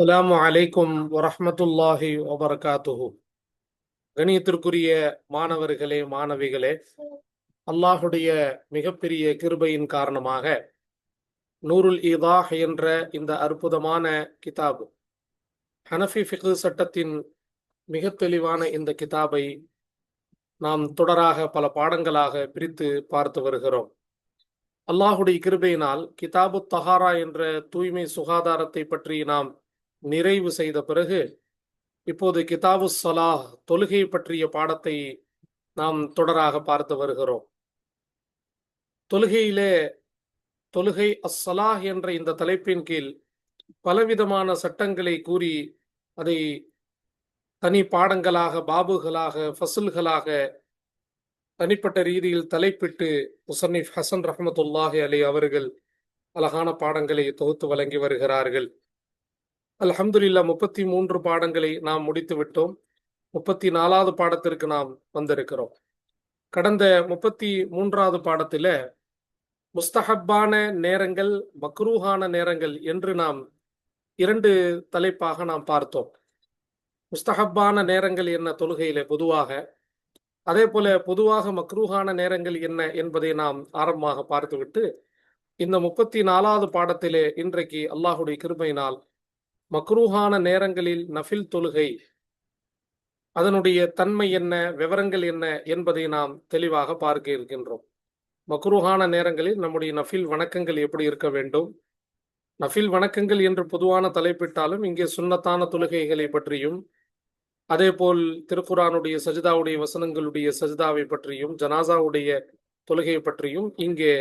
அலாம் அலைக்கும் வரமத்துல்லாஹி வபரகாத்துஹு. கணியத்திற்குரிய மாணவர்களே மாணவிகளே அல்லாஹுடைய மிகப்பெரிய கிருபையின் காரணமாக நூருல் ஈதாஹ் என்ற இந்த அற்புதமான கிதாபு ஹனஃபி ஃபிகு சட்டத்தின் மிக தெளிவான இந்த கிதாபை நாம் தொடராக பல பாடங்களாக பிரித்து பார்த்து வருகிறோம். அல்லாஹுடைய கிருபையினால் கிதாபு தஹாரா என்ற தூய்மை சுகாதாரத்தை பற்றி நாம் நிறைவு செய்த பிறகு இப்போது கிதாபு சலாஹ் தொழுகை பற்றிய பாடத்தை நாம் தொடராக பார்த்து வருகிறோம். தொழுகையிலே தொழுகை அஸ்ஸலாஹ் என்ற இந்த தலைப்பின் கீழ் பலவிதமான சட்டங்களை கூறி அதை தனி பாடங்களாக பாபுகளாக ஃபசுல்களாக தனிப்பட்ட ரீதியில் தலைப்பிட்டு முசன்னிப் ஹசன் ரஹமத்துல்லாஹி அலி அவர்கள் அழகான பாடங்களை தொகுத்து வழங்கி வருகிறார்கள். அல்ஹம்துலில்லா முப்பத்தி மூன்று பாடங்களை நாம் முடித்து விட்டோம். முப்பத்தி நாலாவது பாடத்திற்கு நாம் வந்திருக்கிறோம். கடந்த முப்பத்தி மூன்றாவது பாடத்தில் முஸ்தஹப்பான நேரங்கள் மக்ரூஹான நேரங்கள் என்று நாம் இரண்டு தலைப்பாக நாம் பார்த்தோம். முஸ்தஹப்பான நேரங்கள் என்ன தொழுகையில பொதுவாக அதே போல பொதுவாக மக்ரூஹான நேரங்கள் என்ன என்பதை நாம் ஆரம்பமாக பார்த்துவிட்டு இந்த முப்பத்தி நாலாவது பாடத்திலே இன்றைக்கு அல்லாஹுடைய கிருமையினால் மக்ரூஹான நேரங்களில் நஃபில் தொழுகை. அதனுடைய தன்மை என்ன விவரங்கள் என்ன என்பதை நாம் தெளிவாக பார்க்க இருக்கின்றோம். மக்ரூஹான நேரங்களில் நம்முடைய நஃபில் வணக்கங்கள் எப்படி இருக்க வேண்டும்? நஃபில் வணக்கங்கள் என்று பொதுவான தலைப்பிட்டாலும் இங்கே சுண்ணத்தான தொழுகைகளை பற்றியும் அதேபோல் திருக்குறானுடைய சஜிதாவுடைய வசனங்களுடைய சஜிதாவை பற்றியும் ஜனாசாவுடைய தொழுகை பற்றியும் இங்கே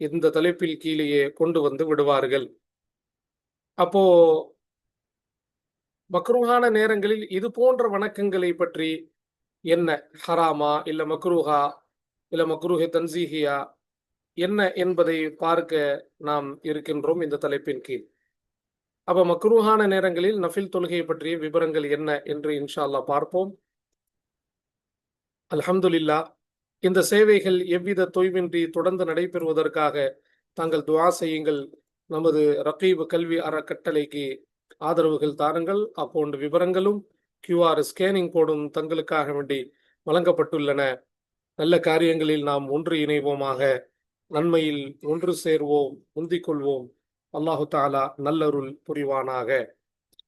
இந்த தலைப்பில் கீழேயே கொண்டு வந்து விடுவார்கள். அப்போ மக்ரூஹான நேரங்களில் இது போன்ற வணக்கங்களை பற்றி என்ன? ஹராமா? இல்ல மக்ரூஹா? இல்ல மக்ரூஹே தன்சீஹியா? என்ன என்பதை பார்க்க நாம் இருக்கின்றோம் இந்த தலைப்பின் கீழ். அப்ப மக்ரூஹான நேரங்களில் நஃபில் தொழுகை பற்றிய விவரங்கள் என்ன என்று இன்ஷா அல்லா பார்ப்போம். அல்ஹம்துலில்லா இந்த சேவைகள் எவ்வித தொய்வின்றி தொடர்ந்து நடைபெறுவதற்காக தாங்கள் துவா செய்யுங்கள். நமது ரகீப் கல்வி அறக்கட்டளைக்கு ஆதரவுகள் தாருங்கள். அக்கௌண்ட் விவரங்களும் கியூஆர் ஸ்கேனிங் கோடும் தங்களுக்காக வேண்டி வழங்கப்பட்டுள்ளன. நல்ல காரியங்களில் நாம் ஒன்று இணைவோமாக. நன்மையில் ஒன்று சேர்வோம். முந்திக் கொள்வோம். அல்லாஹு தாலா நல்லருள் புரிவானாக.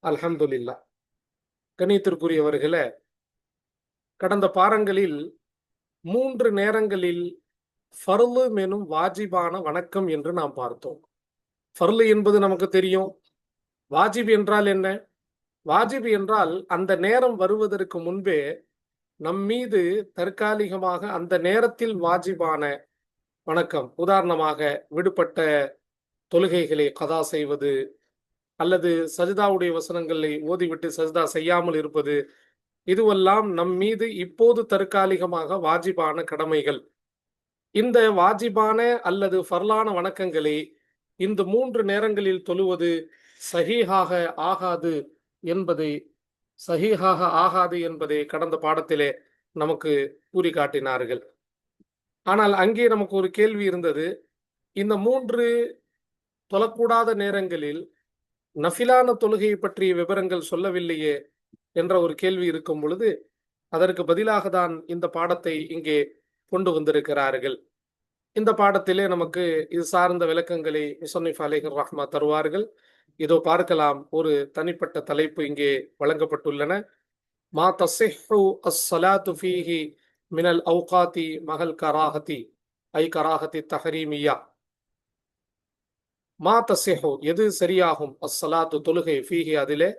அல்ஹம்துலில்லா. கணித்திற்குரியவர்களே கடந்த பாரங்களில் மூன்று நேரங்களில் ஃபர்லு எனும் வாஜிபான வணக்கம் என்று நாம் பார்த்தோம். ஃபர்லு என்பது நமக்கு தெரியும். வாஜிப் என்றால் என்ன? வாஜிப் என்றால் அந்த நேரம் வருவதற்கு முன்பே நம் மீது தற்காலிகமாக அந்த நேரத்தில் வாஜிபான வணக்கம் உதாரணமாக விடுபட்ட தொழுகைகளை கதா செய்வது அல்லது சஜிதாவுடைய வசனங்களை ஓதிவிட்டு சஜிதா செய்யாமல் இருப்பது இதுவெல்லாம் நம் மீது இப்போது தற்காலிகமாக வாஜிபான கடமைகள். இந்த வாஜிபான அல்லது ஃபர்லான வணக்கங்களை இந்த மூன்று நேரங்களில் தொழுவது சஹீஹாக ஆகாது என்பதை சஹீஹாக ஆகாது என்பதை கடந்த பாடத்திலே நமக்கு கூறி காட்டினார்கள். ஆனால் அங்கே நமக்கு ஒரு கேள்வி இருந்தது. இந்த மூன்று தொழக்கூடாத நேரங்களில் நஃபிலான தொழுகையை பற்றிய விவரங்கள் சொல்லவில்லையே என்ற ஒரு கேள்வி இருக்கும் பொழுது அதற்கு பதிலாக தான் இந்த பாடத்தை இங்கே கொண்டு வந்திருக்கிறார்கள். இந்த பாடத்திலே நமக்கு இது சார்ந்த விளக்கங்களை முசன்னிஃப் அலிஹர் ரஹ்மா தருவார்கள். இதோ பார்க்கலாம். ஒரு தனிப்பட்ட தலைப்பு இங்கே வழங்கப்பட்டுள்ளன. மா தசிஹு அஸ்ஸலாத்து ஃபீஹி மினல் அவுகாத்தி மகள் கராஹதி ஐ கராஹதி தஹரீமியா. மா தசிஹு எது சரியாகும்? அஸ்ஸலாத்து தொழுகை ஃபீஹி அதிலே.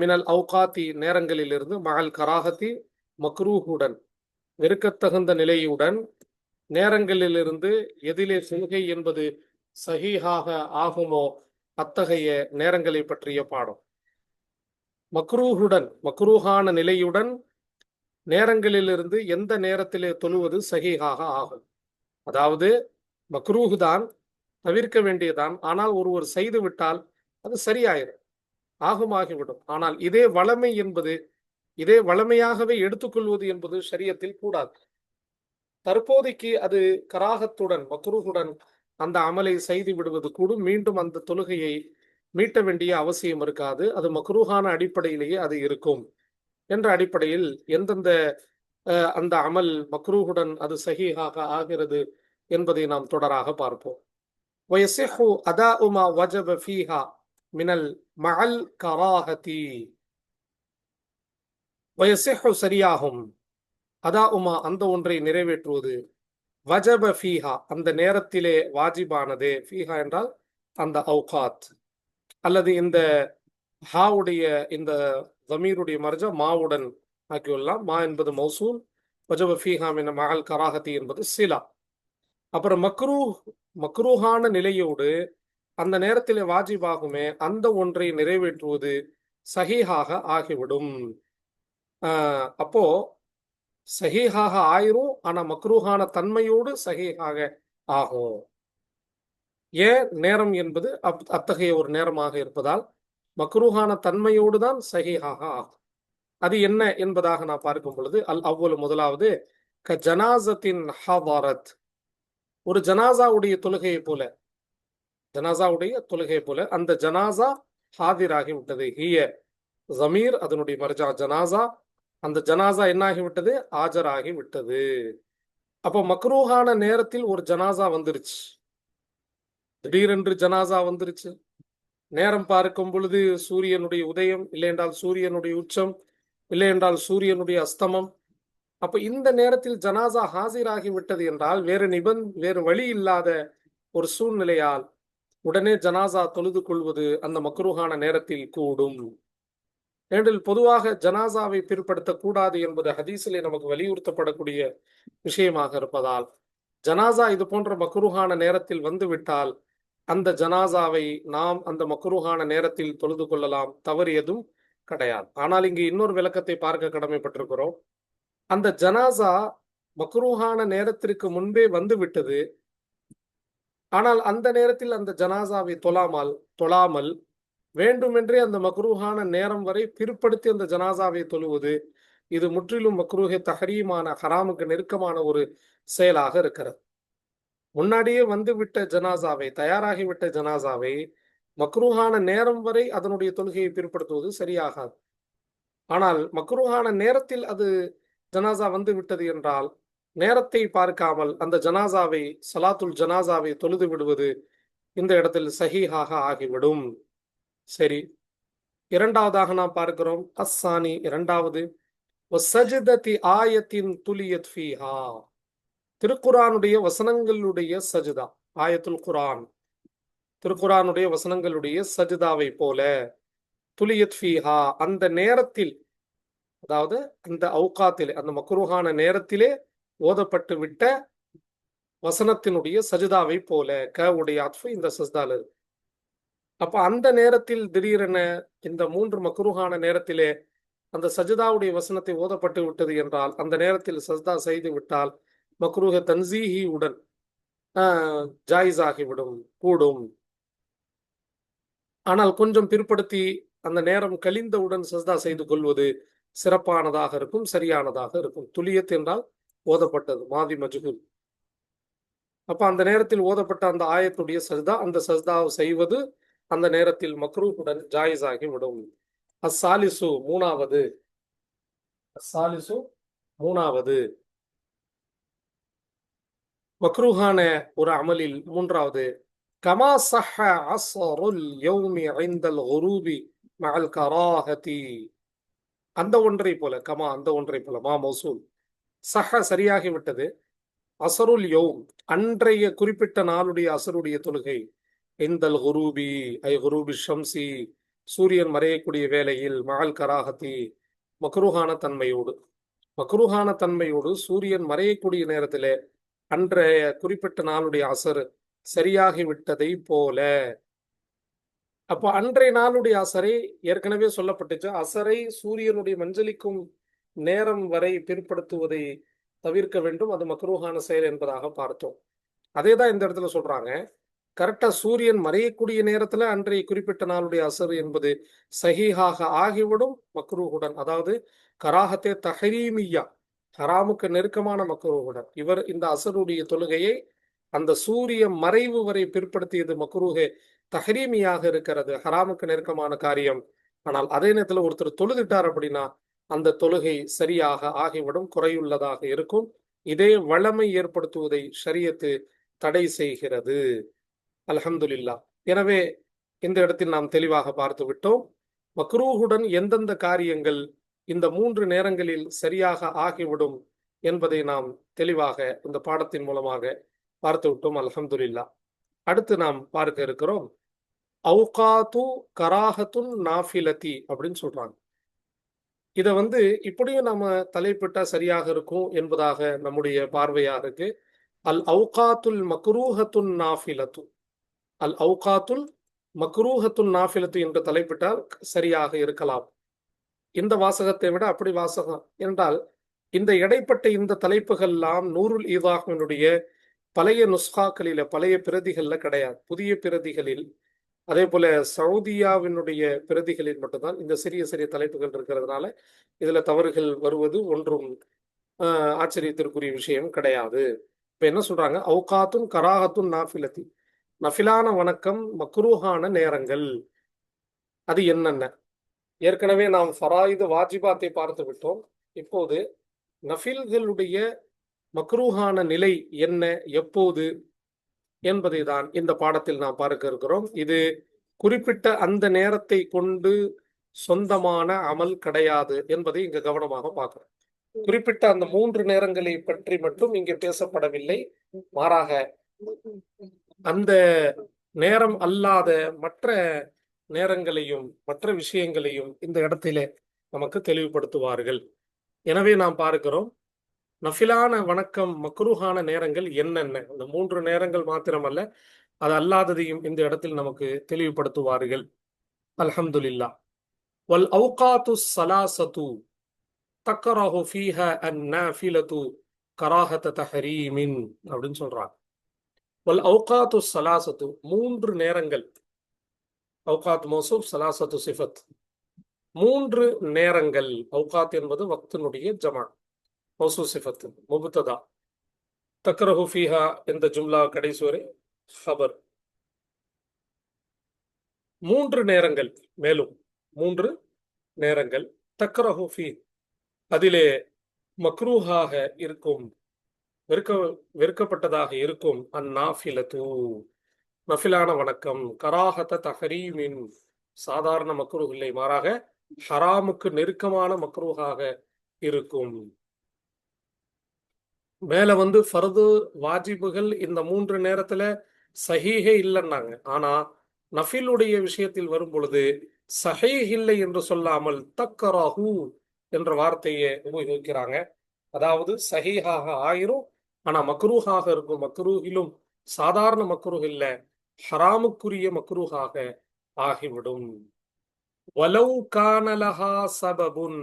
மினல் அவுகாத்தி நேரங்களிலிருந்து மகள் கராஹதி மக்ரூஹுடன் வெறுக்கத்தகுந்த நிலையுடன் நேரங்களிலிருந்து எதிலே தொழுகை என்பது சஹீஹாக ஆகுமோ? அத்தகைய நேரங்களை பற்றிய பாடம். மக்ரூஹுடன் மக்ரூஹான நிலையுடன் நேரங்களிலிருந்து எந்த நேரத்திலே தொழுவது சகிகாக ஆகும். அதாவது மக்ரூஹு தான் தவிர்க்க வேண்டியதான். ஆனால் ஒருவர் செய்து விட்டால் அது சரியாயிரும் ஆகுமாகிவிடும். ஆனால் இதே வளமை என்பது இதே வளமையாகவே எடுத்துக்கொள்வது என்பது சரியத்தில் கூடாது. தற்போதைக்கு அது கராகத்துடன் மக்ரூஹுடன் அந்த அமலை செய்து விடுவது கூட மீண்டும் அந்த தொழுகையை மீட்ட வேண்டிய அவசியம் இருக்காது. அது மக்ரூஹான அடிப்படையிலேயே அது இருக்கும் என்ற அடிப்படையில் எந்தெந்த அந்த அமல் மக்ரூஹுடன் அது சஹீஹாக ஆகிறது என்பதை நாம் தொடராக பார்ப்போம். வயசிஹு அதா உமா வஜப ஃபீஹா மினல் மகள் கராஹதி. வயசிஹு சரியாகும். அதா உமா அந்த ஒன்றை நிறைவேற்றுவது வஜப ஃபீஹா அந்த நேரத்திலே வாஜிபானது ஃபீஹா என்றால் அந்த அவுகாத். அல்லது இந்த ஹாவுடைய இந்த ஜமீருடைய மர்ஜா மாவுடன் ஆக்கியுள்ளலாம் மா என்பது மௌசூல் வஜப ஃபீஹாம் என மகள் கராகத்தி என்பது சிலா. அப்புறம் மக்ரூ மக்ரூஹான நிலையோடு அந்த நேரத்திலே வாஜிபாகுமே அந்த ஒன்றை நிறைவேற்றுவது சஹீஹாக ஆகிவிடும். ஆஹ் அப்போ சஹீஹாக ஆயிரும் ஆனா மக்ரூஹான தன்மையோடு சஹீஹாக ஆகும். ஏன் நேரம் என்பது அப்- அத்தகைய ஒரு நேரமாக இருப்பதால் மக்ரூஹான தன்மையோடு தான் சஹீஹாக ஆகும். அது என்ன என்பதாக நான் பார்க்கும் பொழுது அல் அவ்வளவு முதலாவது க ஜனாசத்தின் ஹவாரத். ஒரு ஜனாசாவுடைய தொழுகையை போல ஜனாசாவுடைய தொழுகையை போல அந்த ஜனாசா ஹாதிராகி விட்டது. ஹிய ஜமீர் அதனுடைய மர்ஜா ஜனாசா அந்த ஜனாசா என்னாகிவிட்டது? ஆஜராகி விட்டது அப்போ மக்ரூஹான நேரத்தில் ஒரு ஜனாசா வந்துருச்சு. திடீரென்று ஜனாசா வந்துருச்சு. நேரம் பார்க்கும் பொழுது சூரியனுடைய உதயம் இல்லை என்றால் சூரியனுடைய உச்சம் இல்லை என்றால் சூரியனுடைய அஸ்தமம். அப்ப இந்த நேரத்தில் ஜனாசா ஹாசிராகி விட்டது என்றால் வேறு நிபந் வேறு வழி இல்லாத ஒரு சூழ்நிலையால் உடனே ஜனாசா தொழுது கொள்வது அந்த மக்ரூஹான நேரத்தில் கூடும். ஏனெனில் பொதுவாக ஜனாசாவை பிற்படுத்தக்கூடாது என்பது ஹதீஸிலே நமக்கு வலியுறுத்தப்படக்கூடிய விஷயமாக இருப்பதால் ஜனாசா இது போன்ற மக்ருஹான நேரத்தில் வந்துவிட்டால் அந்த ஜனாசாவை நாம் அந்த மக்ருஹான நேரத்தில் தொழுது கொள்ளலாம் தவறு எதுவும் கிடையாது. ஆனால் இங்கு இன்னொரு விளக்கத்தை பார்க்க கடமைப்பட்டிருக்கிறோம். அந்த ஜனாசா மக்ரூஹான நேரத்திற்கு முன்பே வந்து விட்டது ஆனால் அந்த நேரத்தில் அந்த ஜனாசாவை தொழாமல் தொழாமல் வேண்டுமென்றே அந்த மக்ரூஹான நேரம் வரை பிற்படுத்தி அந்த ஜனாசாவை தொழுவது இது முற்றிலும் மக்ரூஹே தஹரீமான ஹராமுக்கு நெருக்கமான ஒரு செயலாக இருக்கிறது. முன்னாடியே வந்துவிட்ட ஜனாசாவை தயாராகிவிட்ட ஜனாசாவை மக்ரூஹான நேரம் வரை அதனுடைய தொழுகையை பிற்படுத்துவது சரியாகாது. ஆனால் மக்ரூஹான நேரத்தில் அது ஜனாசா வந்து விட்டது என்றால் நேரத்தை பார்க்காமல் அந்த ஜனாசாவை சலாத்துல் ஜனாசாவை தொழுது விடுவது இந்த இடத்தில் சஹீஹாக ஆகிவிடும். சரி. இரண்டாவதாக நாம் பார்க்கிறோம். அஸ்ஸானி இரண்டாவது. சஜிதத்தி ஆயத்தின் துலியத் ஃபீஹா. திருக்குரானுடைய வசனங்களுடைய சஜிதா. ஆயத்துல் குரான் திருக்குரானுடைய வசனங்களுடைய சஜிதாவை போல துலியத் ஃபீஹா. அந்த நேரத்தில் அதாவது அந்த அவுகாத்திலே அந்த மக்ரூஹான நேரத்திலே ஓதப்பட்டு விட்ட வசனத்தினுடைய சஜிதாவை போல க உடைய அத்ஃபு இந்த சஜிதாவில் இருக்கு. அப்ப அந்த நேரத்தில் திடீரென இந்த மூன்று மக்ருஹான நேரத்திலே அந்த சஜிதாவுடைய வசனத்தை ஓதப்பட்டு விட்டது என்றால் அந்த நேரத்தில் சஜ்தா செய்து விட்டால் மக்ரூஹ தன்சீஹி உடன் ஆஹ், ஜாயிஸ் ஆகிவிடும் கூடும். ஆனால் கொஞ்சம் பிற்படுத்தி அந்த நேரம் கழிந்தவுடன் சஜ்தா செய்து கொள்வது சிறப்பானதாக இருக்கும் சரியானதாக இருக்கும். துல்லியத் என்றால் ஓதப்பட்டது மாதி மஜ்ஹூல். அப்ப அந்த நேரத்தில் ஓதப்பட்ட அந்த ஆயத்துடைய சஜ்தா அந்த சஜ்தாவை செய்வது அந்த நேரத்தில் மக்ரூஹுடன் ஜாயிஸ் ஆகி விடும். அஸ்ஸாலிசு மூணாவது. அஸ்ஸாலிசு மூணாவது. மக்ரூஹான ஒரு அமலில் மூன்றாவது. கமா சஹ அஸ்ருல் யௌமி ஐந்தல் குரூபி மகள் கராஹதி. அந்த ஒன்றை போல கமா அந்த ஒன்றை போல மா மௌசூல். சஹ சரியாகி விட்டது அசருல் யௌம் அன்றைய குறிப்பிட்ட நாளுடைய அசருடைய தொழுகை. இந்தல் குரூபி ஐ குரூபி ஷம்சி சூரியன் மறையக்கூடிய வேளையில் மகள் கராகத்தி மக்ரூஹான தன்மையோடு. மக்ரூஹான தன்மையோடு சூரியன் மறையக்கூடிய நேரத்திலே அன்றைய குறிப்பிட்ட நாளுடைய அசர் சரியாகி விட்டதை போல. அப்போ அன்றைய நாளுடைய அசரை ஏற்கனவே சொல்லப்பட்டுச்சு. அசரை சூரியனுடைய மஞ்சளிக்கும் நேரம் வரை பிற்படுத்துவதை தவிர்க்க வேண்டும். அது மக்ரூஹான செயல் என்பதாக பார்த்தோம். அதே தான் இந்த இடத்துல சொல்றாங்க. கரெக்டா சூரியன் மறையக்கூடிய நேரத்துல அன்றைய குறிப்பிட்ட நாளுடைய அசர் என்பது சஹீஹாக ஆகிவிடும் மக்ரூஹுடன். அதாவது கராகத்தே தஹரீமியா ஹராமுக்கு நெருக்கமான மக்ரூஹுடன். இவர் இந்த அசருடைய தொழுகையை அந்த சூரிய மறைவு வரை பிற்படுத்தியது மக்ரூஹே தஹரீமியாக இருக்கிறது ஹராமுக்கு நெருக்கமான காரியம். ஆனால் அதே நேரத்துல ஒருத்தர் தொழுதுட்டார் அப்படின்னா அந்த தொழுகை சரியாக ஆகிவிடும் குறையுள்ளதாக இருக்கும். இதே வளமை ஏற்படுத்துவதை ஷரியத்து தடை செய்கிறது. அலஹம்துல்லா எனவே இந்த இடத்தில் நாம் தெளிவாக பார்த்து விட்டோம். மக்ரூஹுடன் எந்தெந்த காரியங்கள் இந்த மூன்று நேரங்களில் சரியாக ஆகிவிடும் என்பதை நாம் தெளிவாக இந்த பாடத்தின் மூலமாக பார்த்து விட்டோம். அலஹம்துல்லா அடுத்து நாம் பார்க்க இருக்கிறோம். அவுகாத்து கராகத்துன் நாஃபிலதி அப்படின்னு சொல்றாங்க. இதை வந்து இப்படியும் நம்ம தலைப்பிட்டா சரியாக இருக்கும் என்பதாக நம்முடைய பார்வையா இருக்கு. அல் அவுகாத்துல் மக்ரூஹத்துன் நாஃபிலத்து. அல் அவுகாத்துல் மக்ரூஹத்துன் நாஃபிலத்து என்று தலைப்பிட்டால் சரியாக இருக்கலாம். இந்த வாசகத்தை விட அப்படி வாசகம் என்றால் இந்த இடைப்பட்ட இந்த தலைப்புகள்லாம் நூருல் ஈதாஹினுடைய பழைய நுஸ்காக்களில பழைய பிரதிகள்ல கிடையாது. புதிய பிரதிகளில் அதே போல சவுதியாவினுடைய பிரதிகளில் மட்டும்தான் இந்த சிறிய சிறிய தலைப்புகள் இருக்கிறதுனால இதுல தவறுகள் வருவது ஒன்றும் ஆஹ், ஆச்சரியத்திற்குரிய விஷயம் கிடையாது. இப்ப என்ன சொல்றாங்க? அவுகாத்தும் கராகத்துன் நாஃபிலத்தி. நஃபிலான வணக்கம் மக்ரூஹான நேரங்கள். அது என்னென்ன? ஏற்கனவே நாம் ஃபராயுது வாஜிபாத்தை பார்த்து விட்டோம். இப்போது நஃபில்களுடைய மக்ரூஹான நிலை என்ன எப்போது என்பதை தான் இந்த பாடத்தில் நாம் பார்க்க இருக்கிறோம். இது குறிப்பிட்ட அந்த நேரத்தை கொண்டு சொந்தமான அமல் கிடையாது என்பதை இங்க கவனமாக பார்க்கிறோம். குறிப்பிட்ட அந்த மூன்று நேரங்களை பற்றி மட்டும் இங்கு பேசப்படவில்லை. மாறாக அந்த நேரம் அல்லாத மற்ற நேரங்களையும் மற்ற விஷயங்களையும் இந்த இடத்திலே நமக்கு தெளிவுபடுத்துவார்கள். எனவே நாம் பார்க்கிறோம் நஃபிலான வணக்கம் மக்ரூஹான நேரங்கள் என்னென்ன? இந்த மூன்று நேரங்கள் மாத்திரமல்ல அது அல்லாததையும் இந்த இடத்தில் நமக்கு தெளிவுபடுத்துவார்கள். அல்ஹம்துலில்லா. வல் அவுகாத்து சலாசத்து தக்கராஹு ஃபீஹ அன் நாஃபிலத்து கராஹத தஹரீமின் அப்படின்னு சொல்றாங்க. வல் அவுகாத்து சலாசத்து மூன்று நேரங்கள். அவுகாத் மோசூப் சலாசத்து சிஃபத். மூன்று நேரங்கள். அவுகாத் என்பது வக்தினுடைய ஜமா மௌசூ சிஃபத் முபுத்ததா. தக்ரஹு ஃபீஹா இந்த ஜும்லா கடைசி வரை ஹபர். மூன்று நேரங்கள் மேலும் மூன்று நேரங்கள். தக்ரஹு ஃபீ அதிலே மக்ரூஹாக இருக்கும் வெறுக்க வெறுக்கப்பட்டதாக இருக்கும் அந்நாஃபிலத்து. நஃபிலான வணக்கம். கராஹத தஹரீமின் சாதாரண மக்ரூஹ் இல்லை மாறாக ஹராமுக்கு நெருக்கமான மக்ரூஹாக இருக்கும். மேல வந்து ஃபர்து வாஜிபுகள் இந்த மூன்று நேரத்துல சஹீஹே இல்லைன்னாங்க. ஆனா நஃபிலுடைய விஷயத்தில் வரும் பொழுது சஹீஹ் இல்லை என்று சொல்லாமல் தக்கராஹூ என்ற வார்த்தையை உபயோகிக்கிறாங்க. அதாவது சஹீஹாக ஆயிரும் ஆனா மக்ரூஹாக இருக்கும். மக்ரூஹிலும் சாதாரண மக்ரூஹ் இல்ல. ஹராமுக்குரிய மக்ரூஹாக ஆகிவிடும். வலவு கானலஹா சபபுன்.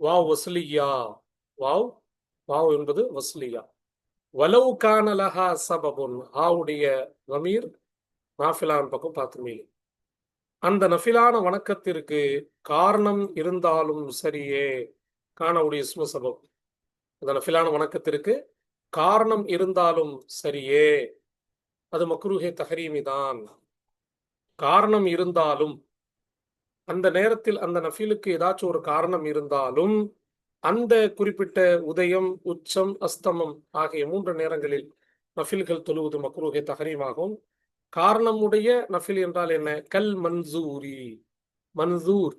வாவ் வஸ்லியா. வாவ் வாவ் என்பது வஸ்லியா. வலவு கானலஹா சபபுன். ஆவுடைய வமீர் நாஃபிலான் பக்கம் பார்த்துமே அந்த நஃபிலான வணக்கத்திற்கு காரணம் இருந்தாலும் சரியே. காணவுடைய இஸ்ம அந்த நஃபிலான வணக்கத்திற்கு காரணம் இருந்தாலும் சரியே. அது மக்ரூஹே தஹரீமி தான். காரணம் இருந்தாலும் அந்த நேரத்தில் அந்த நஃபிலுக்கு ஏதாச்சும் ஒரு காரணம் இருந்தாலும் அந்த குறிப்பிட்ட உதயம் உச்சம் அஸ்தமம் ஆகிய மூன்று நேரங்களில் நஃபில்கள் தொழுவது மக்ரூஹே தஹரீமாகும். காரணமுடைய நஃபில் என்றால் என்ன? கல் மன்சூரி. மன்சூர்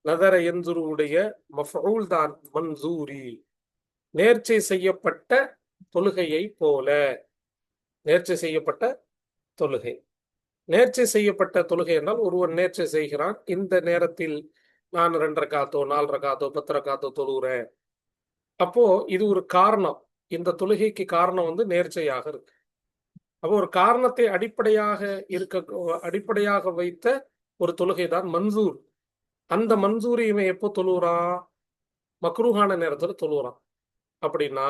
நதர என்சுருடைய மஃஊல் தான் மன்சூரி. நேர்ச்சை செய்யப்பட்ட தொழுகையை போல. நேர்ச்சை செய்யப்பட்ட தொழுகை. நேர்ச்சை செய்யப்பட்ட தொழுகை என்றால் ஒருவன் நேர்ச்சை செய்கிறான். இந்த நேரத்தில் நான் ரெண்டு ரக்காத்தோ நாலரை காத்தோ பத்து ரக்காத்தோ தொழுகிறேன். அப்போ இது ஒரு காரணம். இந்த தொழுகைக்கு காரணம் வந்து நேர்ச்சையாக இருக்கு. அப்போ ஒரு காரணத்தை அடிப்படையாக இருக்க அடிப்படையாக வைத்த ஒரு தொழுகை தான் மன்சூர். அந்த மன்சூரை இவன் எப்போ தொழுகிறான்? மக்ரூஹான நேரத்தில் தொழுகிறான். அப்படின்னா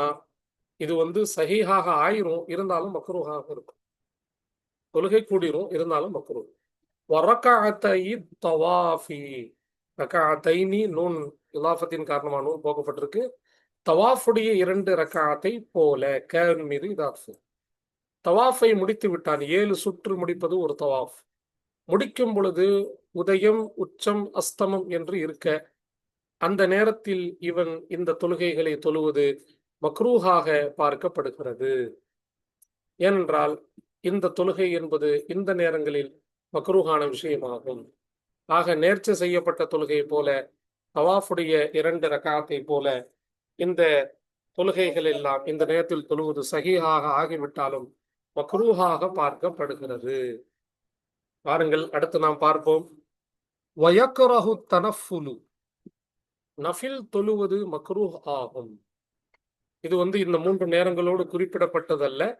இது வந்து சகிஹாக ஆயிரும் இருந்தாலும் மக்ரூஹாக இருக்கும். தொழுகை கூடிரும் இருந்தாலும் மக்ரூ வரக்காத்தை தவாஃபி. ரக்காத்தைனி நூன் இலாஃபத்தின் காரணமாக நூன் போக்கப்பட்டிருக்கு தவாஃபுடைய இரண்டு ரக்காத்தை போல கேன் மீது இதாஃபு தவாஃபை முடித்து விட்டான். ஏழு சுற்று முடிப்பது ஒரு தவாஃப். முடிக்கும் பொழுது உதயம் உச்சம் அஸ்தமம் என்று இருக்க அந்த நேரத்தில் இவன் இந்த தொழுகைகளை தொழுவது மக்ரூஹாக பார்க்கப்படுகிறது. ஏனென்றால் இந்த தொழுகை என்பது இந்த நேரங்களில் மக்ரூஹான விஷயமாகும். ஆக நேர்ச்சி செய்யப்பட்ட தொழுகை போல தவாஃபுடைய இரண்டு ரகாத்தை போல இந்த தொழுகைகள் எல்லாம் இந்த நேரத்தில் தொழுவது சகிஹாக ஆகிவிட்டாலும் மக்ரூஹாக பார்க்கப்படுகிறது. பாருங்கள் அடுத்து நாம் பார்ப்போம். வயக்கரஹு தனஃபுலு. நஃபில் தொழுவது மக்ரூஹ் ஆகும். இது வந்து இந்த மூன்று நேரங்களோடு குறிப்பிடப்பட்டதல்ல.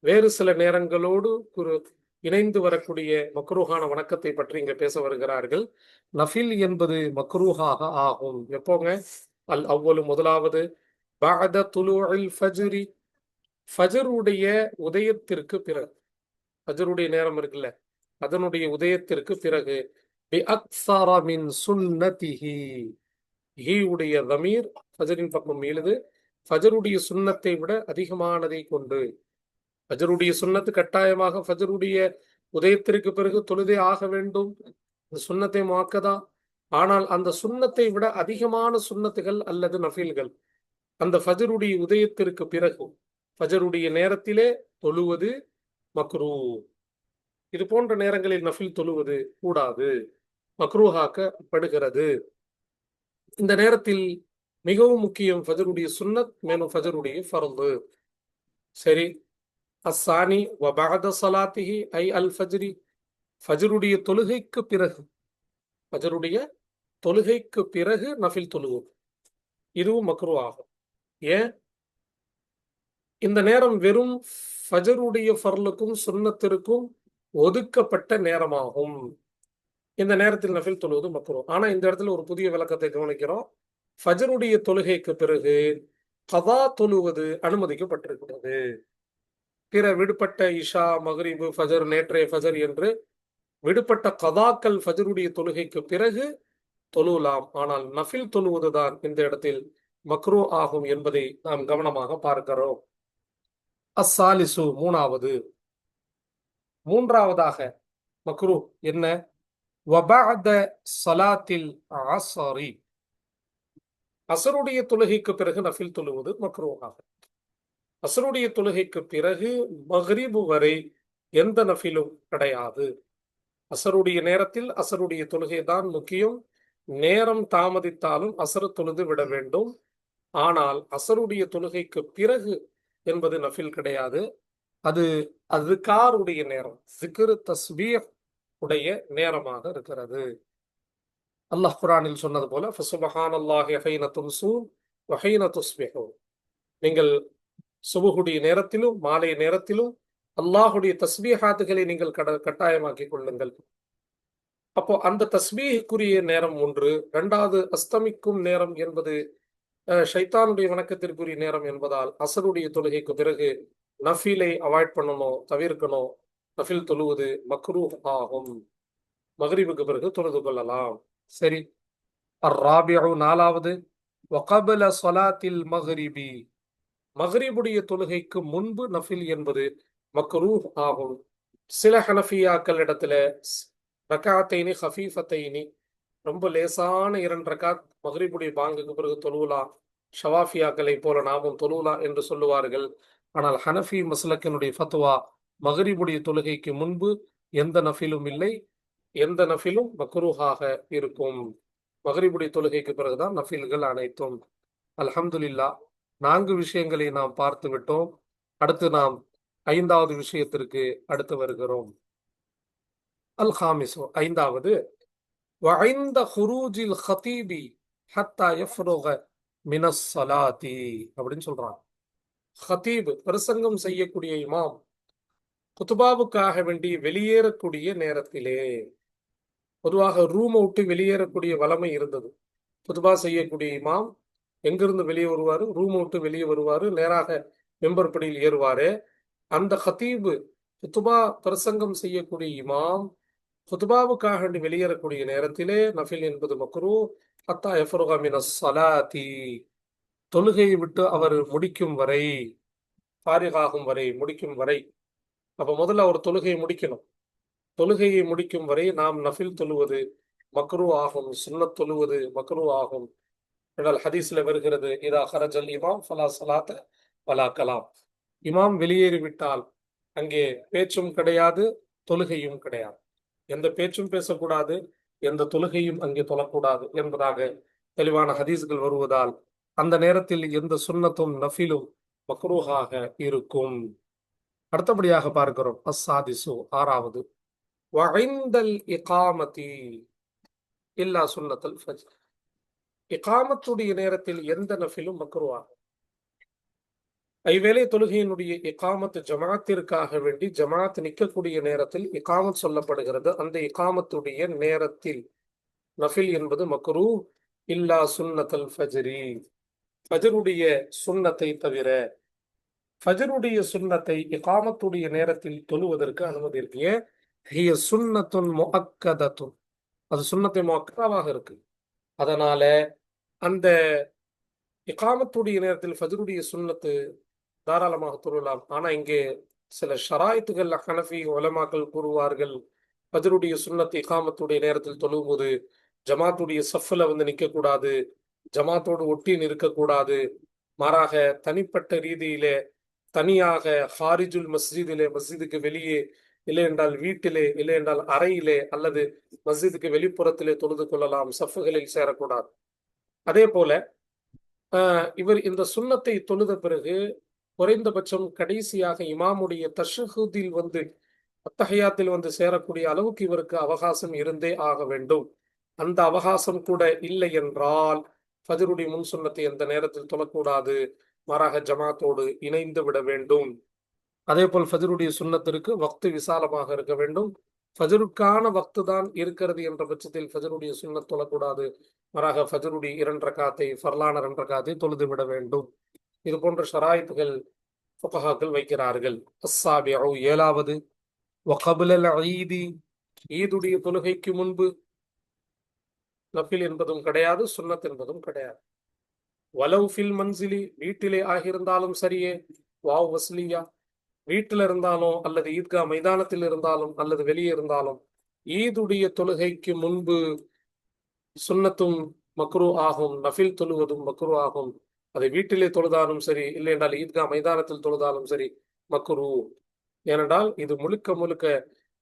வேறு சில நேரங்களோடு குரு இணைந்து வரக்கூடிய மக்ரூஹான வணக்கத்தை பற்றி இங்க பேச வருகிறார்கள். நஃபில் என்பது மக்ரூஹாக ஆகும். எப்போங்க? அல் அவ்வளவு முதலாவது. பாத துலுஇல் ஃபஜ்ரி. ஃபஜருடைய உதயத்திற்கு பிறகு. ஃபஜருடைய நேரம் இருக்குல்ல. அதனுடைய உதயத்திற்கு பிறகு. பி அக்ஸர மின் சுன்னதிஹி. ஹீவுடைய தமீர் ஃபஜரின் பக்கம் எழுது ஃபஜருடைய சுன்னத்தை விட அதிகமானதை கொண்டு. ஃபஜருடைய சுன்னத்து கட்டாயமாக ஃபஜருடைய உதயத்திற்கு பிறகு தொழுதே ஆக வேண்டும். இந்த சுன்னத்தை மாக்கதா ஆனால் அந்த சுன்னத்தை விட அதிகமான சுன்னத்துகள் அல்லது நஃபீல்கள். அந்த ஃபஜருடைய உதயத்திற்கு பிறகு ஃபஜருடைய நேரத்திலே தொழுவது மக்ரூ. இது போன்ற நேரங்களில் நஃபில் தொழுவது கூடாது. மக்ரூஹாக்கப்படுகிறது. இந்த நேரத்தில் மிகவும் முக்கியம் ஃபஜருடைய சுன்னத் மேலும் ஃபஜருடைய ஃபரது. சரி. அஸ்ஸானி வபாத சலாத்திஹி ஐ அல் ஃபஜ்ரி. ஃபஜருடைய தொழுகைக்கு பிறகு ஃபஜருடைய தொழுகைக்கு பிறகு நஃபில் தொழுகும் இதுவும் மக்ரு ஆகும். ஏன்? இந்த நேரம் வெறும் ஃபஜருடைய ஃபர்லுக்கும் சுன்னத்திற்கும் ஒதுக்கப்பட்ட நேரமாகும். இந்த நேரத்தில் நஃபில் தொழுவது மக்ரூ ஆனா இந்த இடத்துல ஒரு புதிய விளக்கத்தை கவனிக்கிறோம். ஃபஜருடைய தொழுகைக்கு பிறகு கதா தொழுவது அனுமதிக்கப்பட்டிருக்கிறது. பிற விடுபட்ட இஷா மகரிபு ஃபஜர் நேற்றைய ஃபஜர் என்று விடுபட்ட கதாக்கள் ஃபஜருடைய தொழுகைக்கு பிறகு தொழுவலாம். ஆனால் நஃபில் தொழுவதுதான் இந்த இடத்தில் மக்ரூ ஆகும் என்பதை நாம் கவனமாக பார்க்கிறோம். அஸ்ஸாலிசு மூணாவது. மூன்றாவதாக மக்ரூ என்ன? வபாத சலாத்தில் ஆசாரி அசருடைய தொழுகைக்கு பிறகு நஃபில் தொழுவது மக்ரூ அசருடைய தொழுகைக்கு பிறகு மஹ்ரிபு வரை எந்த நஃபிலும் கிடையாது. அசருடைய நேரத்தில் அசருடைய தொழுகை தான் முக்கியம். நேரம் தாமதித்தாலும் அசரு தொழுது விட வேண்டும். ஆனால் அசருடைய தொழுகைக்கு பிறகு என்பது நஃபில் கிடையாது. அது அதுக்காருடைய நேரம். சிக்ரு தஸ்பீர் உடைய நேரமாக இருக்கிறது. அல்லாஹ் குரானில் சொன்னது போல ஃபசுபஹான் அல்லாஹி ஹைன தும்சூன் வஹைன துஸ்பிஹூன். நீங்கள் சுபுகுடைய நேரத்திலும் மாலை நேரத்திலும் அல்லாஹுடைய தஸ்பீஹாத்துகளை நீங்கள் கட கட்டாயமாக்கிக் கொள்ளுங்கள். அப்போ அந்த தஸ்மீஹுக்குரிய நேரம் ஒன்று இரண்டாவது அஸ்தமிக்கும் நேரம் என்பது ஷைத்தானுடைய வணக்கத்திற்குரிய நேரம் என்பதால் அசருடைய தொழுகைக்கு பிறகு நஃபீலை அவாய்ட் பண்ணணும் தவிர்க்கணும் நஃபில் தொழுவது மக்ரூ ஆகும் மகரிபுக்கு பிறகு தொழுது கொள்ளலாம். சரி. அர்ராபியு நாலாவது. வகபல சொலாத்தில் மகரிபி. மகரிபுடைய தொழுகைக்கு முன்பு நஃபில் என்பது மக்ரூ ஆகும் சில ஹனஃபியாக்கள் இடத்துல ரக்காத்தைனி ஹஃபீஃபத்தைனி ரொம்ப லேசான இரண்டு ரக்காத் மகரிபுடைய பாங்குக்கு பிறகு தொழுவலாம் ஷவாஃபியாக்களை போல நாமும் தொழுவலா என்று சொல்லுவார்கள். ஆனால் ஹனஃபி மஸ்லக்கினுடைய ஃபத்வா மகரிபுடைய தொழுகைக்கு முன்பு எந்த நஃபிலும் இல்லை. எந்த நஃபிலும் மக்ரூஹாக இருக்கும். மகரிபுடைய தொழுகைக்கு பிறகுதான் நஃபில்கள் அனைத்தும். அல்ஹம்துலில்லா நான்கு விஷயங்களை நாம் பார்த்து விட்டோம். அடுத்து நாம் ஐந்தாவது விஷயத்திற்கு அடுத்து வருகிறோம். அல் ஹாமிசோ ஐந்தாவது. வஐந்த ஹுரூஜில் ஹதீபி ஹத்தா எஃப்ரோக மினஸ் சலாதி அப்படின்னு சொல்றான் ஹதீப் பிரசங்கம் செய்யக்கூடிய இமாம் குத்துபாவுக்காக வேண்டி வெளியேறக்கூடிய நேரத்திலே பொதுவாக ரூமை விட்டு வெளியேறக்கூடிய வளமை இருந்தது. புதுபா செய்யக்கூடிய இமாம் எங்கிருந்து வெளியே வருவாரு? ரூமை விட்டு வெளியே வருவாரு. நேராக மெம்பர் படியில் ஏறுவாரு. அந்த ஹத்தீபு குத்துபா பிரசங்கம் செய்யக்கூடிய இமாம் குத்துபாவுக்காக வேண்டி வெளியேறக்கூடிய நேரத்திலே நஃபில் என்பது மக்ரூ அத்தா எஃபருகா மின சலாத்தி தொழுகையை விட்டு அவர் முடிக்கும் வரை பாரிகாகும் வரை முடிக்கும் வரை அப்ப முதல்ல அவர் தொழுகையை முடிக்கணும். தொழுகையை முடிக்கும் வரை நாம் நஃபில் தொழுவது மக்ரூ ஆகும் சுன்னத் தொழுவது மக்ரூ ஆகும். என்றால் ஹதீஸ்ல வருகிறது இதா ஹரஜல் இமாம் ஃபலா சலாத்த பலா கலாம். இமாம் வெளியேறிவிட்டால் அங்கே பேச்சும் கிடையாது தொழுகையும் கிடையாது. எந்த பேச்சும் பேசக்கூடாது எந்த தொழுகையும் அங்கே தொழக்கூடாது என்பதாக தெளிவான ஹதீஸ்கள் வருவதால் அந்த நேரத்தில் எந்த சுன்னத்தும் நஃபிலும் மக்ரூஹாக இருக்கும். அடுத்தபடியாக பார்க்கிறோம். அஸ்ஸாதிசு ஆறாவது. வழிந்தல் இகாமதி இல்லா சுன்னத்தல் ஃபஜ்ர். இகாமத்துடைய நேரத்தில் எந்த நஃபிலும் மக்ருவா? ஐவேளை தொழுகையினுடைய இகாமத்து ஜமாத்திற்காக வேண்டி ஜமாத் நிற்கக்கூடிய நேரத்தில் இகாமத் சொல்லப்படுகிறது. அந்த இகாமத்துடைய நேரத்தில் நஃபில் என்பது மக்ரூ இல்லா சுன்னத்தல் ஃபஜரி. ஃபஜருடைய சுன்னத்தை தவிர ஃபஜருடைய சுண்ணத்தை இகாமத்துடைய நேரத்தில் தொழுவதற்கு அனுமதி இருக்கு. ஏன்? ஹிய அது சுண்ணத்தை முஅக்கதாவாக இருக்கு. அதனால அந்த இகாமத்துடைய நேரத்தில் ஃபஜருடைய சுண்ணத்து தாராளமாக தொழலாம். ஆனா இங்கே சில ஷராய்த்துகள் ஹனஃபி உலமாக்கள் கூறுவார்கள் ஃபஜருடைய சுண்ணத்தை இகாமத்துடைய நேரத்தில் தொழும்போது ஜமாத்துடைய சஃப்ல வந்து நிற்கக்கூடாது ஜமாத்தோடு ஒட்டி நிற்கக்கூடாது. மாறாக தனிப்பட்ட ரீதியிலே தனியாக ஹாரிஜுல் மஸ்ஜிதிலே மஸ்ஜிதுக்கு வெளியே இல்லை என்றால் வீட்டிலே இல்லை என்றால் அறையிலே அல்லது மஸ்ஜிதுக்கு வெளிப்புறத்திலே தொழுது கொள்ளலாம் சஃபுகளில் சேரக்கூடாது. அதே போல இவர் இந்த சுண்ணத்தை தொழுத பிறகு குறைந்தபட்சம் கடைசியாக இமாமுடைய தஷஹுதில் வந்து அத்தகையாத்தில் வந்து சேரக்கூடிய அளவுக்கு இவருக்கு அவகாசம் இருந்தே ஆக வேண்டும். அந்த அவகாசம் கூட இல்லை என்றால் ஃபஜருடைய முன் சுண்ணத்தை எந்த நேரத்தில் தொழக்கூடாது. மாறாக ஜமாத்தோடு இணைந்து விட வேண்டும். அதே போல் ஃபஜருடைய சுண்ணத்திற்கு வக்து விசாலமாக இருக்க வேண்டும். ஃபஜருக்கான வக்து தான் இருக்கிறது என்ற பட்சத்தில் ஃபஜருடைய சுண்ணத் தொழக்கூடாது. மாறாக ஃபஜருடைய இரண்டரை காத்தை ஃபர்லான ரெண்டு காத்தை தொழுது விட வேண்டும். இது போன்ற ஷராய்ப்புகள் ஃபுகஹாக்கள் வைக்கிறார்கள். அஸ்ஸாபிஉ ஏழாவது வகபுலல் ஈதி ஈதுடைய தொழுகைக்கு முன்பு. நஃபில் என்பதும் கிடையாது சுன்னத் என்பதும் கிடையாது. வலவ் ஃபில் மன்சிலி வீட்டிலே ஆகியிருந்தாலும் சரியே. வாவ் வஸ்லியா. வீட்டில் இருந்தாலும் அல்லது ஈத்கா மைதானத்தில் இருந்தாலும் அல்லது வெளியே இருந்தாலும் ஈதுடைய தொழுகைக்கு முன்பு சுன்னத்தும் மக்ரூ ஆகும் நஃபில் தொழுவதும் மக்ரூ ஆகும். அதை வீட்டிலே தொழுதாலும் சரி இல்லை என்றால் ஈத்கா மைதானத்தில் தொழுதாலும் சரி மக்ரூ. ஏனென்றால் இது முழுக்க முழுக்க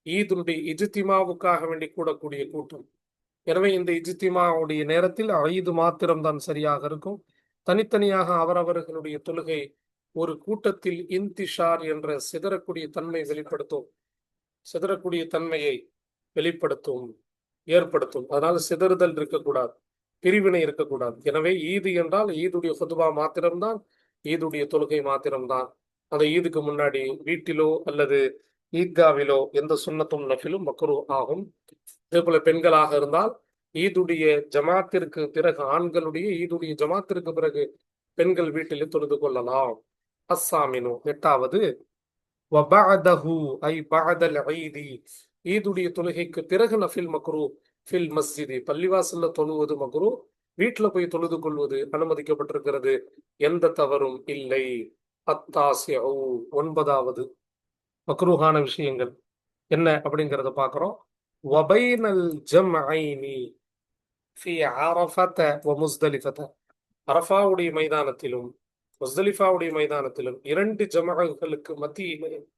ஈதுடைய இஜித்திமாவுக்காக வேண்டி கூடக்கூடிய கூட்டம். எனவே இந்த இஜித்திமாவுடைய நேரத்தில் ஐது மாத்திரம்தான் சரியாக இருக்கும். தனித்தனியாக அவரவர்களுடைய தொழுகை ஒரு கூட்டத்தில் இன்திஷார் என்ற சிதறக்கூடிய தன்மை வெளிப்படுத்தும். சிதறக்கூடிய தன்மையை வெளிப்படுத்தும் ஏற்படுத்தும். அதனால சிதறுதல் இருக்கக்கூடாது பிரிவினை இருக்கக்கூடாது. எனவே ஈது என்றால் ஈதுடைய ஹுதுபா மாத்திரம்தான் ஈதுடைய தொழுகை மாத்திரம்தான். அந்த ஈதுக்கு முன்னாடி வீட்டிலோ அல்லது ஈத்காவிலோ எந்த சுண்ணத்தும் நஃபிலும் மக்ரு ஆகும். அதே போல பெண்களாக இருந்தால் ஈதுடைய ஜமாத்திற்கு பிறகு ஆண்களுடைய ஈதுடைய ஜமாத்திற்கு பிறகு பெண்கள் வீட்டிலே தொழுது கொள்ளலாம். அஸ்ஸாமினு எட்டாவது ஐ ஈதுடைய தொழுகைக்கு பிறகு நஃபில் மக்ரு ஃபில் மஸ்ஜிதி. பள்ளிவாசல்ல தொழுவது மக்ரு வீட்டுல போய் தொழுது கொள்வது அனுமதிக்கப்பட்டிருக்கிறது. எந்த தவறும் இல்லை. அத்தாசியு ஒன்பதாவது. மக்ரூஹான விஷயங்கள் என்ன அப்படிங்கிறத பார்க்குறோம். வபைனல் الجمعين في عرفة ومزدلفة. முஸ்தலிஃபத அரஃபாவுடைய மைதானத்திலும் முஸ்தலிஃபாவுடைய மைதானத்திலும் இரண்டு ஜமாகளுக்கு மத்தியில்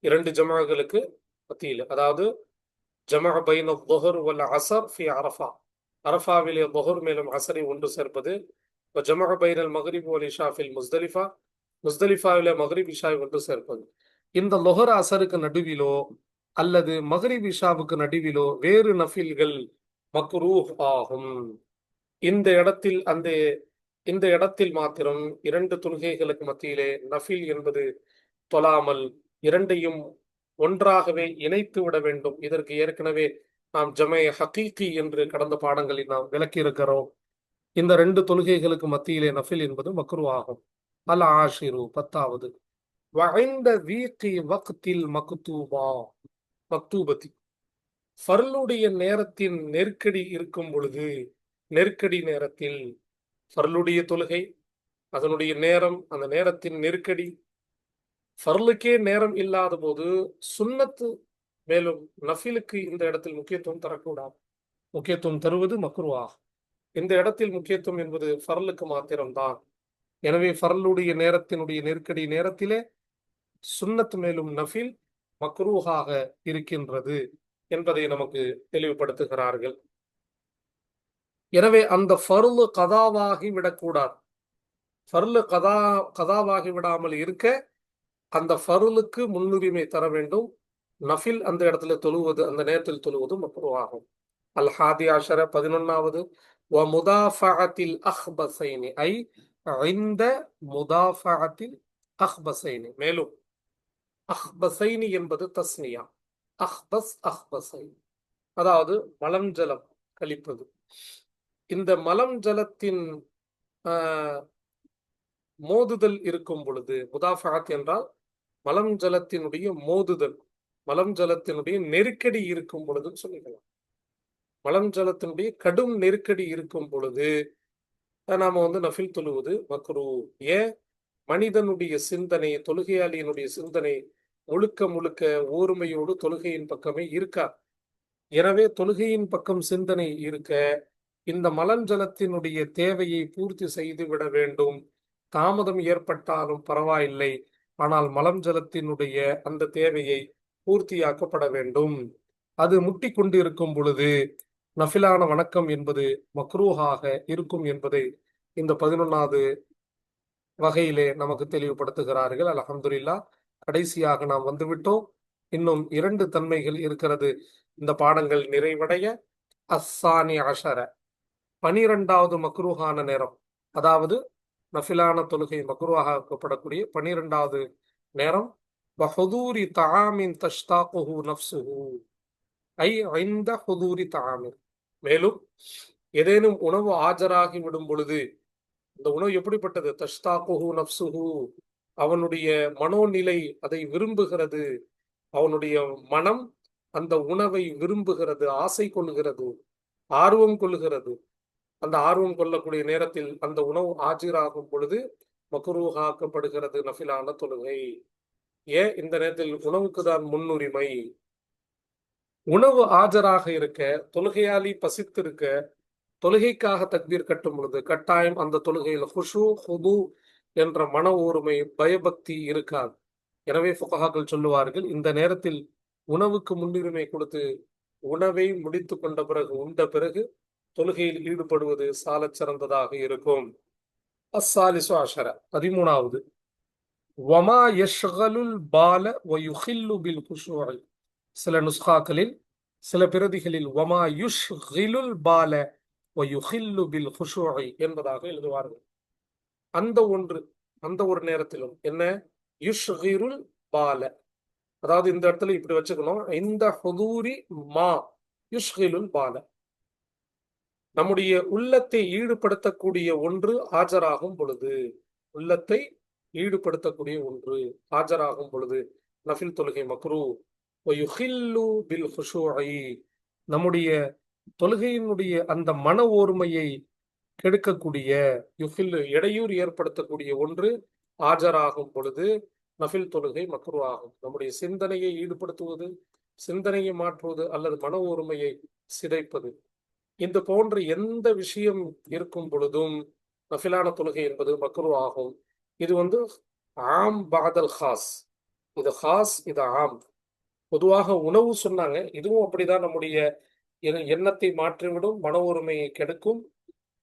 இரண்டு ஜமாகளுக்கு மத்தியில். அதாவது ஜமா பைன தொஹர் வல் அசர் ஃபி அரஃபா. அரஃபாவிலே தொஹர் மேலும் அசரை ஒன்று சேர்ப்பது ஜமா பைனல் மஹரிப் வல் இஷா ஃபில் முஸ்தலிஃபா. முஸ்தலிஃபாவிலே மஹரிப் இஷாவை ஒன்று சேர்ப்பது. இந்த லொஹர் அசருக்கு நடுவிலோ அல்லது மகரி இஷாவுக்கு நடுவிலோ வேறு நஃபில்கள் மக்ரூஹ் ஆகும். இந்த இடத்தில் அந்த இந்த இடத்தில் மாத்திரம் இரண்டு தொழுகைகளுக்கு மத்தியிலே நஃபில் என்பது தொழாமல் இரண்டையும் ஒன்றாகவே இணைத்து விட வேண்டும். இதற்கு ஏற்கனவே நாம் ஜமே ஹக்கீக்கி என்று கடந்த பாடங்களில் நாம் விளக்கி இருக்கிறோம் இந்த ரெண்டு தொழுகைகளுக்கு மத்தியிலே நஃபில் என்பது மக்ரு ஆகும். அல் ஆஷிரு பத்தாவது வகைந்த வீக்கி வக்தில் மக்தூபா மக்தூபத்தி ஃபர்லுடைய நேரத்தின் நெருக்கடி இருக்கும் பொழுது நெருக்கடி நேரத்தில் ஃபர்லுடைய தொழுகை அதனுடைய நேரம் அந்த நேரத்தின் நெருக்கடி ஃபர்லுக்கே நேரம் இல்லாத போது சுன்னத்து மேலும் நஃபிலுக்கு இந்த இடத்தில் முக்கியத்துவம் தரக்கூடாது. முக்கியத்துவம் தருவது மக்ருவா இந்த இடத்தில் முக்கியத்துவம் என்பது ஃபர்லுக்கு மாத்திரம்தான். எனவே ஃபர்லுடைய நேரத்தினுடைய நெருக்கடி நேரத்திலே சுன்னத் மேலும் நஃபில் மக்ரூஹாக இருக்கின்றது என்பதை நமக்கு தெளிவுபடுத்துகிறார்கள். எனவே அந்த ஃபர்லு கதாவாகி விடக்கூடாது. ஃபர்லு கதா கதாவாகி விடாமல் இருக்க அந்த ஃபருளுக்கு முன்னுரிமை தர வேண்டும். நஃபில் அந்த இடத்துல தொழுவது அந்த நேரத்தில் தொழுவது மக்ரூவாகும் அல் ஹாதி ஆஷர பதினொன்னாவது வ முதாஃபஅத்தில் அஹ்பசைனி ஐ இந்த முதாஃபஅத்தில் அஹ்பசைனி மேலும் அஹ்பசைனி என்பது தஸ்னியா. அஹ்பஸ் அஹ்பசைனி. அதாவது மலம் ஜலம் கழிப்பது. இந்த மலம் ஜலத்தின் மோதுதல் இருக்கும் பொழுது முதாஃபாத் என்றால் மலம் ஜலத்தினுடைய மோதுதல் மலம் ஜலத்தினுடைய நெருக்கடி இருக்கும் பொழுதுன்னு சொல்லிக்கலாம். மலம் ஜலத்தினுடைய கடும் நெருக்கடி இருக்கும் பொழுது நாம வந்து நஃபில் தொழுவது மக்ரூ. ஏன்? மனிதனுடைய சிந்தனை தொழுகையாளியினுடைய சிந்தனை முழுக்க முழுக்க ஓர்மையோடு தொழுகையின் பக்கமே இருக்கா? எனவே தொழுகையின் பக்கம் சிந்தனை இருக்க இந்த மலஞ்சலத்தினுடைய தேவையை பூர்த்தி செய்து விட வேண்டும். தாமதம் ஏற்பட்டாலும் பரவாயில்லை ஆனால் மலம் ஜலத்தினுடைய அந்த தேவையை பூர்த்தியாக்கப்பட வேண்டும். அது முட்டி கொண்டிருக்கும் பொழுது நஃபிலான வணக்கம் என்பது மக்ரூஹாக இருக்கும் என்பதை இந்த பதினொன்னாவது வகையிலே நமக்கு தெளிவுபடுத்துகிறார்கள். அலமதுல்லா கடைசியாக நாம் வந்துவிட்டோம். இன்னும் இரண்டு தன்மைகள் இருக்கிறது. இந்த பாடங்கள் நிறைவடைய. அஸ்ஸானி அஷர பனிரெண்டாவது மக்ரூஹான நேரம். அதாவது நஃபிலான தொழுகை மக்ரூவாகப்படக்கூடிய பனிரெண்டாவது நேரம். பஹதூரி தாமின் தஷ்தாக்குஹு நஃப்சுஹு ஐ ஐந்த ஹுதூரி தாமின் மேலும் ஏதேனும் உணவு ஆஜராகி விடும் பொழுது இந்த உணவு எப்படிப்பட்டது? தஷ்தாக்குஹு நஃப்சுஹு அவனுடைய மனோநிலை அதை விரும்புகிறது. அவனுடைய மனம் அந்த உணவை விரும்புகிறது ஆசை கொள்கிறது ஆர்வம் கொள்ளுகிறது. அந்த ஆர்வம் கொள்ளக்கூடிய நேரத்தில் அந்த உணவு ஆஜராகும் பொழுது மக்குருவாக்கப்படுகிறது நஃபிலான தொழுகை. ஏன்? இந்த நேரத்தில் உணவுக்கு தான் முன்னுரிமை. உணவு ஆஜராக இருக்க தொழுகையாளி பசித்திருக்க தொழுகைக்காக தக்பீர் கட்டும் பொழுது கட்டாயம் அந்த தொழுகையில் ஹுஷு ஹுது என்ற மன ஊர்மை பயபக்தி இருக்காது. எனவே ஃபுகஹாக்கள் சொல்லுவார்கள் இந்த நேரத்தில் உணவுக்கு முன்னுரிமை கொடுத்து உணவை முடித்து கொண்ட பிறகு உண்ட பிறகு தொழுகையில் ஈடுபடுவது சால சிறந்ததாக இருக்கும். அஸ்ஸாலிசு அஷர பதிமூணாவது. வமா யஷ்கலுல் பால வயுஹில்லு பில் குஷூஐ சில நுஸ்காக்களில் சில பிரதிகளில் வமா யுஷ்கிலுல் பால வயுஹில்லு பில் குஷூஐ என்பதாக எழுதுவார்கள். அந்த ஒன்று அந்த ஒரு நேரத்திலும். என்ன? யுஷ்ஹிருல் பால. அதாவது இந்த இடத்துல இப்படி வச்சுக்கணும். இந்த ஹுதூரி மா யுஷ்கிலுல் பால. நம்முடைய உள்ளத்தை ஈடுபடுத்தக்கூடிய ஒன்று ஆஜராகும் பொழுது. உள்ளத்தை ஈடுபடுத்தக்கூடிய ஒன்று ஆஜராகும் பொழுது. நஃபில் தொழுகை மக்ரூ. பில் நம்முடைய தொழுகையினுடைய அந்த மன ஓர்மையை கெடுக்கக்கூடிய யுஹில் இடையூறு ஏற்படுத்தக்கூடிய ஒன்று ஆஜராகும் பொழுது நஃபில் தொழுகை மக்ரு ஆகும். நம்முடைய சிந்தனையை ஈடுபடுத்துவது சிந்தனையை மாற்றுவது அல்லது மன ஒருமையை சிதைப்பது. இந்த போன்ற எந்த விஷயம் இருக்கும் பொழுதும் நஃபிலான தொழுகை என்பது மக்ரு ஆகும். இது வந்து ஆம் பாதல் ஹாஸ். இது ஹாஸ் இது ஆம். பொதுவாக உணவு சொன்னாங்க. இதுவும் அப்படிதான். நம்முடைய எண்ணத்தை மாற்றிவிடும் மன உரிமையை கெடுக்கும்.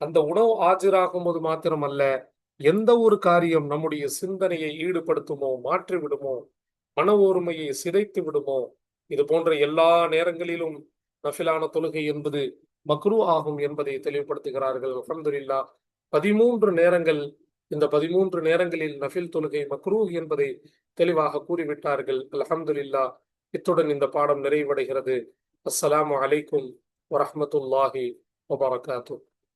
அந்த உணவு ஆஜராகும் போது மாத்திரமல்ல எந்த ஒரு காரியம் நம்முடைய சிந்தனையை ஈடுபடுத்துமோ மாற்றி விடுமோ மன ஒருமையை சிதைத்து விடுமோ இது போன்ற எல்லா நேரங்களிலும் நஃபிலான தொழுகை என்பது மக்ரு ஆகும் என்பதை தெளிவுபடுத்துகிறார்கள். அலமதுல்லா பதிமூன்று நேரங்கள் இந்த பதிமூன்று நேரங்களில் நஃபில் தொழுகை மக்ரூ என்பதை தெளிவாக கூறிவிட்டார்கள். அலமதுல்லா இத்துடன் இந்த பாடம் நிறைவடைகிறது. அஸ்ஸலாமு அலைக்கும் வரஹமத்துல்லாஹி வபரகாத்தூ